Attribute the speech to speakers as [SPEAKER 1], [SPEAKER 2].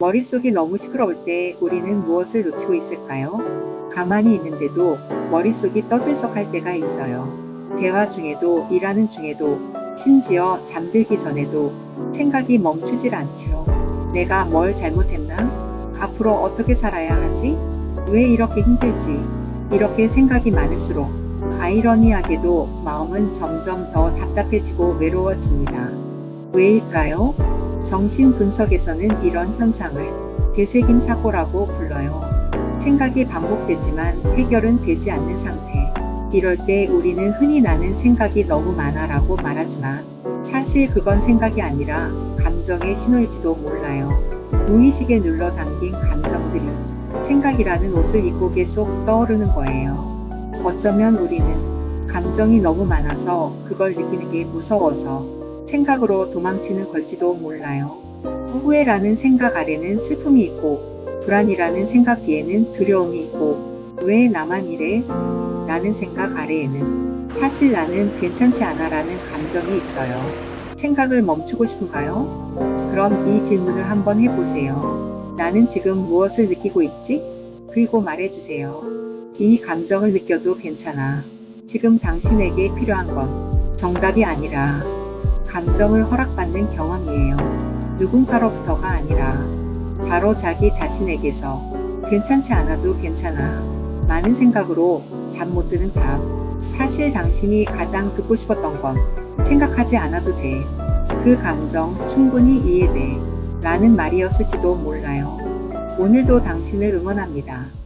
[SPEAKER 1] 머릿속이 너무 시끄러울 때 우리는 무엇을 놓치고 있을까요? 가만히 있는데도 머릿속이 떠들썩할 때가 있어요. 대화 중에도 일하는 중에도 심지어 잠들기 전에도 생각이 멈추질 않지요. 내가 뭘 잘못했나? 앞으로 어떻게 살아야 하지? 왜 이렇게 힘들지? 이렇게 생각이 많을수록 아이러니하게도 마음은 점점 더 답답해지고 외로워집니다. 왜일까요? 정신 분석에서는 이런 현상을 되새김 사고라고 불러요. 생각이 반복되지만 해결은 되지 않는 상태. 이럴 때 우리는 흔히 나는 생각이 너무 많아라고 말하지만 사실 그건 생각이 아니라 감정의 신호일지도 몰라요. 무의식에 눌러 담긴 감정들이 생각이라는 옷을 입고 계속 떠오르는 거예요. 어쩌면 우리는 감정이 너무 많아서 그걸 느끼는 게 무서워서 생각으로 도망치는 걸지도 몰라요. 후회라는 생각 아래는 슬픔이 있고 불안이라는 생각 뒤에는 두려움이 있고 왜 나만 이래? 라는 생각 아래에는 사실 나는 괜찮지 않아 라는 감정이 있어요. 생각을 멈추고 싶은가요? 그럼 이 질문을 한번 해보세요. 나는 지금 무엇을 느끼고 있지? 그리고 말해주세요. 이 감정을 느껴도 괜찮아. 지금 당신에게 필요한 건 정답이 아니라 감정을 허락받는 경험이에요. 누군가로부터가 아니라 바로 자기 자신에게서 괜찮지 않아도 괜찮아. 많은 생각으로 잠 못 드는 답. 사실 당신이 가장 듣고 싶었던 건 생각하지 않아도 돼. 그 감정 충분히 이해돼. 라는 말이었을지도 몰라요. 오늘도 당신을 응원합니다.